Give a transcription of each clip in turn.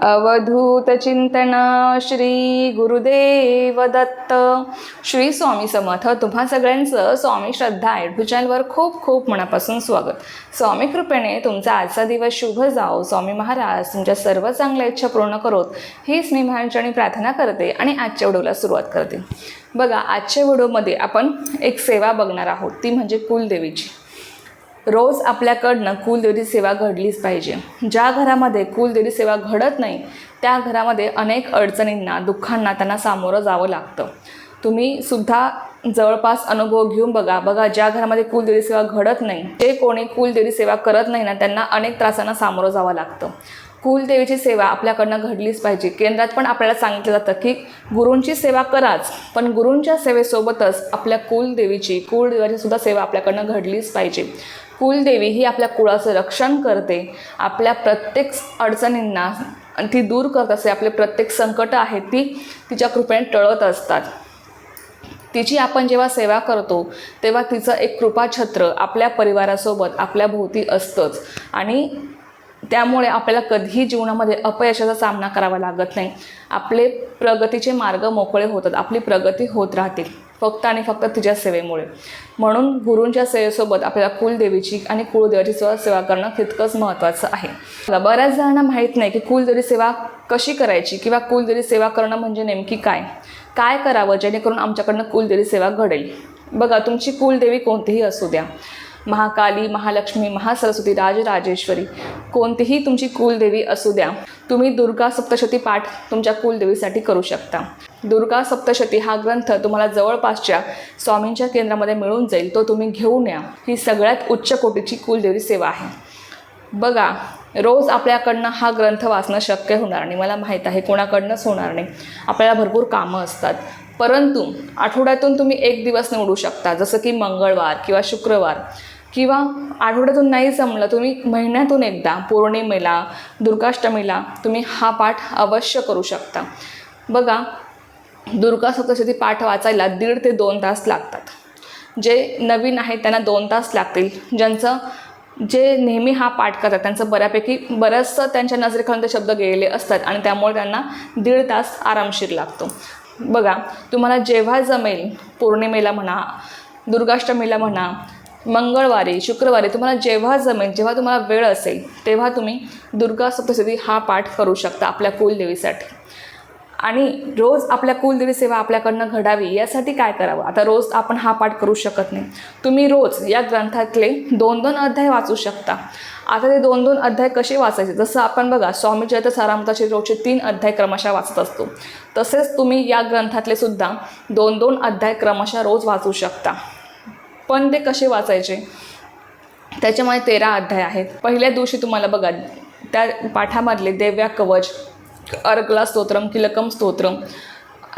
अवधूत चिंतन श्री गुरुदेव दत्त श्री स्वामी समर्थ तुम्हा सगळ्यांचं स्वामी श्रद्धा यूट्यूब चॅनलवर खूप खूप मनापासून स्वागत. स्वामी कृपेने तुमचा आजचा दिवस शुभ जाओ. स्वामी महाराज तुमच्या सर्व चांगल्या इच्छा पूर्ण करोत. हीच मी महाराजांनी प्रार्थना करते आणि आजच्या व्हिडिओला सुरुवात करते. बघा आजच्या व्हिडिओमध्ये आपण एक सेवा बघणार आहोत. ती म्हणजे कुलदेवीची. रोज आपल्याकडनं कुलदेवी सेवा घडलीच पाहिजे. ज्या घरामध्ये कुलदेवी सेवा घडत नाही त्या घरामध्ये अनेक अडचणींना दुःखांना त्यांना सामोरं जावं लागतं. तुम्ही सुद्धा जवळपास अनुभव घेऊन बघा. बघा ज्या घरामध्ये कुलदेवी सेवा घडत नाही ते कोणी कुलदेवी सेवा करत नाही ना त्यांना अनेक त्रासांना सामोरं जावं लागतं. कुलदेवीची सेवा आपल्याकडनं घडलीच पाहिजे. केंद्रात पण आपल्याला सांगितलं जातं की गुरूंची सेवा कराच पण गुरूंच्या सेवेसोबतच आपल्या कुलदेवीची कुलदेवाची सुद्धा सेवा आपल्याकडनं घडलीच पाहिजे. कुलदेवी ही आपल्या कुळाचं रक्षण करते. आपल्या प्रत्येक अडचणींना ती दूर करत असते. आपले प्रत्येक संकट आहेत ती तिच्या कृपेने टळत असतात. तिची आपण जेव्हा सेवा करतो तेव्हा तिचं एक कृपाछत्र आपल्या परिवारासोबत आपल्या भोवती असतंच. आणि त्यामुळे आपल्याला कधीही जीवनामध्ये अपयशाचा सामना करावा लागत नाही. आपले प्रगतीचे मार्ग मोकळे होतात आपली प्रगती होत राहतील फक्त आणि फक्त तिच्या सेवेमुळे. म्हणून गुरूंच्या सेवेसोबत आपल्याला कुलदेवीची आणि कुलदेवाची सेवा सेवा करणं तितकंच महत्त्वाचं आहे. बऱ्याच जणांना माहीत नाही की कुलदेवी सेवा कशी करायची किंवा कुलदेवी सेवा करणं म्हणजे नेमकी काय? काय करावं जेणेकरून आमच्याकडनं कुलदेवी सेवा घडेल? बघा तुमची कुलदेवी कोणतीही असू द्या. महाकाली महालक्ष्मी महासरस्वती राजराजेश्वरी कोणतीही तुमची कुलदेवी असू द्या. तुम्ही दुर्गा सप्तशती पाठ तुमच्या कुलदेवीसाठी करू शकता. दुर्गा सप्तशती हा ग्रंथ तुम्हाला जवळपासच्या स्वामींच्या केंद्रामध्ये मिळून जाईल तो तुम्ही घेऊन या. ही सगळ्यात उच्च कोटीची कुलदेवी सेवा आहे. बघा रोज आपल्याकडनं हा ग्रंथ वाचणं शक्य होणार नाही. मला माहीत आहे कोणाकडनंच होणार नाही. आपल्याला भरपूर कामं असतात. परंतु आठवड्यातून तुम्ही एक दिवस निवडू शकता. जसं की मंगळवार किंवा शुक्रवार किंवा आठवड्यातून नाही जमलं तुम्ही महिन्यातून एकदा पौर्णिमेला दुर्गाष्टमीला तुम्ही हा पाठ अवश्य करू शकता. बघा दुर्गा सप्तशती पाठ वाचायला दीड ते दोन तास लागतात. जे नवीन आहेत त्यांना दोन तास लागतील. ज्यांचं जे नेहमी हा पाठ करतात त्यांचं बऱ्यापैकी बरंचसं त्यांच्या नजरेखालून ते शब्द गेलेले असतात आणि त्यामुळे त्यांना दीड तास आरामशीर लागतो. बघा तुम्हाला जेव्हा जमेल पौर्णिमेला म्हणा दुर्गाष्टमीला म्हणा मंगळवारी शुक्रवारी तुम्हाला जेव्हा जमेल जेव्हा तुम्हाला वेळ असेल तेव्हा तुम्ही दुर्गा सप्तशती हा पाठ करू शकता आपल्या कुलदेवीसाठी. आणि रोज आपल्या कुलदेवी सेवा आपल्याकडनं घडावी यासाठी काय करावं? आता रोज आपण हा पाठ करू शकत नाही. तुम्ही रोज या ग्रंथातले दोन दोन अध्याय वाचू शकता. आता ते दोन दोन अध्याय कसे वाचायचे? जसं आपण बघा स्वामी चरित्र सारामताचे रोजचे तीन अध्याय क्रमशः वाचत असतो. तसेच तुम्ही या ग्रंथातले सुद्धा दोन दोन अध्याय क्रमशः रोज वाचू शकता. पण ते कसे वाचायचे? त्याच्यामध्ये तेरा अध्याय आहेत. पहिल्या दिवशी तुम्हाला बघा त्या पाठामधले देव्या कवच अरकला स्तोत्रम किलकम स्तोत्रम.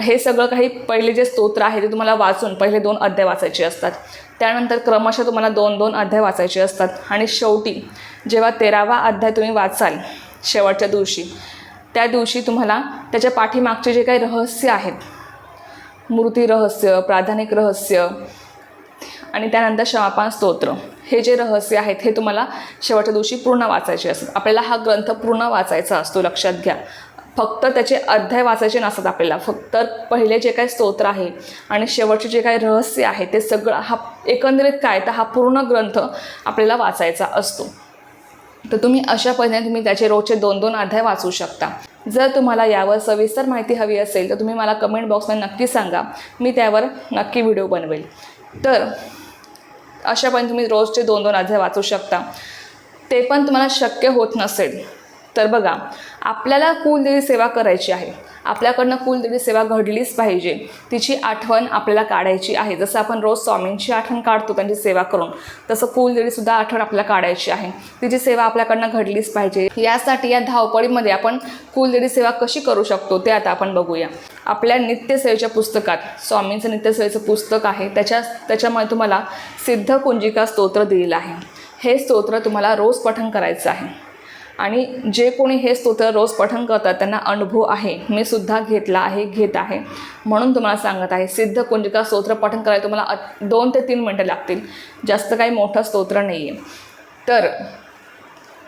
हे सगळं काही पहिले जे स्तोत्र आहे ते तुम्हाला वाचून पहिले दोन अध्याय वाचायचे असतात. त्यानंतर क्रमशः तुम्हाला दोन दोन अध्याय वाचायचे असतात. आणि शेवटी जेव्हा तेरावा अध्याय तुम्ही वाचाल शेवटच्या दिवशी त्या दिवशी तुम्हाला त्याच्या पाठीमागचे जे काही रहस्य आहेत मूर्ती रहस्य प्राधानिक रहस्य आणि त्यानंतर क्षमापान स्तोत्र हे जे रहस्य आहेत हे तुम्हाला शेवटच्या दिवशी पूर्ण वाचायचे असतात. आपल्याला हा ग्रंथ पूर्ण वाचायचा असतो लक्षात घ्या. फक्त त्याचे अध्याय वाचायचे नसतात आपल्याला. फक्त पहिले जे काही स्तोत्र आहे आणि शेवटचे जे काही रहस्य आहे ते सगळं हा एकंदरीत काय तर हा पूर्ण ग्रंथ आपल्याला वाचायचा असतो. तर तुम्ही अशा पद्धतीने तुम्ही त्याचे रोजचे दोन दोन अध्याय वाचू शकता. जर तुम्हाला यावर सविस्तर माहिती हवी असेल तर तुम्ही मला कमेंट बॉक्समध्ये नक्की सांगा. मी त्यावर नक्की व्हिडिओ बनवेल. तर अशा पण तुम्ही रोजचे दोन दोन अध्याय वाचू शकता. ते पण तुम्हाला शक्य होत नसेल. तर बघा आपल्याला कुलदेवी सेवा करायची आहे. आपल्याकडनं कुलदेवी सेवा घडलीच पाहिजे. तिची आठवण आपल्याला काढायची आहे. जसं आपण रोज स्वामींची आठवण काढतो त्यांची सेवा करून तसं कुलदेवीसुद्धा आठवण आपल्याला काढायची आहे. तिची सेवा आपल्याकडनं घडलीच पाहिजे. यासाठी या धावपळीमध्ये आपण कुलदेवी सेवा कशी करू शकतो ते आता आपण बघूया. आपल्या नित्यसेवेच्या पुस्तकात स्वामींचं नित्यसेवेचं पुस्तक आहे. त्याच्या त्याच्यामुळे तुम्हाला सिद्ध कुंजिका स्तोत्र दिलेलं आहे. हे स्तोत्र तुम्हाला रोज पठण करायचं आहे. आणि जे कोणी हे स्तोत्र रोज पठन करतात त्यांना अनुभव आहे. मी सुद्धा घेतला आहे घेत आहे. म्हणून तुम्हाला सांगत आहे सिद्ध कुंजिका स्तोत्र पठन करायला तुम्हाला अ- दोन ते तीन मिनटं लागतील. जास्त काही मोठं स्तोत्र नाही आहे तर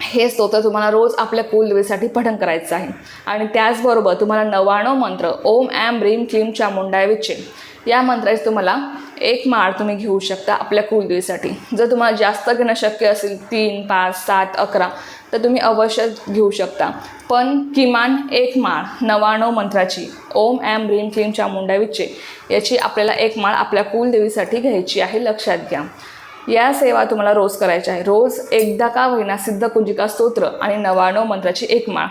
हे स्तोत्र तुम्हाला रोज आपल्या कुलदेवीसाठी पठण करायचं आहे. आणि त्याचबरोबर तुम्हाला नव्याण्णव मंत्र ओम ॲम ह्रीम क्लीम चामुंडाय विचे या मंत्राची तुम्हाला एक माळ तुम्ही घेऊ शकता आपल्या कुलदेवीसाठी. जर तुम्हाला जास्त घेणं शक्य असेल तीन पाच सात अकरा तर तुम्ही अवश्य घेऊ शकता. पण किमान एक माळ नव्याण्णव मंत्राची ओम ॲम ह्रीम क्लीम चामुंडाविचे याची आपल्याला एक माळ आपल्या कुलदेवीसाठी घ्यायची आहे लक्षात घ्या. या सेवा तुम्हाला रोज करायच्या आहे. रोज एकदा का होईना सिद्ध कुंजिका स्तोत्र आणि नवाणव मंत्राची एक माळ.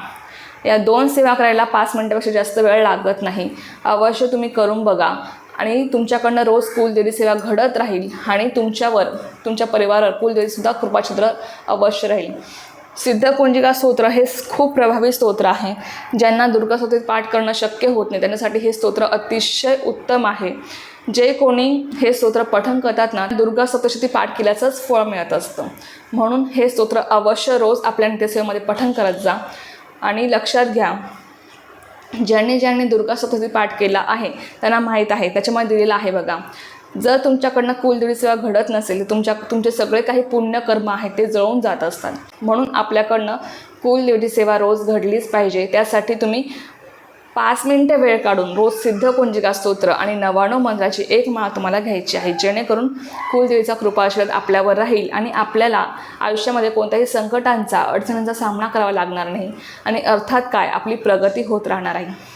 या दोन सेवा करायला पाच मिनटापेक्षा जास्त वेळ लागत नाही. अवश्य तुम्ही करून बघा. आणि तुमच्याकडनं रोज कुलदेवी सेवा घडत राहील आणि तुमच्यावर तुमच्या परिवारावर कुलदेवीसुद्धा कृपाछत्र अवश्य राहील. सिद्धकुंजिका स्तोत्र हे खूप प्रभावी स्तोत्र आहे. ज्यांना दुर्गा पाठ करणं शक्य होत नाही त्यांच्यासाठी हे स्तोत्र अतिशय उत्तम आहे. जे कोणी हे स्तोत्र पठन करतात ना दुर्गा सप्तशती पाठ केल्याचंच फळ मिळत असतं. म्हणून हे स्तोत्र अवश्य रोज आपल्या नित्यसेवेमध्ये पठन करत जा. आणि लक्षात घ्या ज्यांनी ज्यांनी दुर्गा सप्तशती पाठ केला आहे त्यांना माहीत आहे त्याच्यामध्ये दिलेलं आहे बघा. जर तुमच्याकडनं कुलदेवी सेवा घडत नसेल तर तुमच्या तुमचे सगळे काही पुण्यकर्म आहेत ते जळून जात असतात. म्हणून आपल्याकडनं कुलदेवी सेवा रोज घडलीच पाहिजे. त्यासाठी तुम्ही पाच मिनटं वेळ काढून रोज सिद्ध कुंजिका स्तोत्र आणि नव्याण्णव मंत्राची एक माळ तुम्हाला घ्यायची आहे. जेणेकरून कुलदेवीचा कृपाशीर्वाद आपल्यावर राहील आणि आपल्याला आयुष्यामध्ये कोणत्याही संकटांचा अडचणींचा सामना करावा लागणार नाही. आणि अर्थात काय? आपली प्रगती होत राहणार आहे.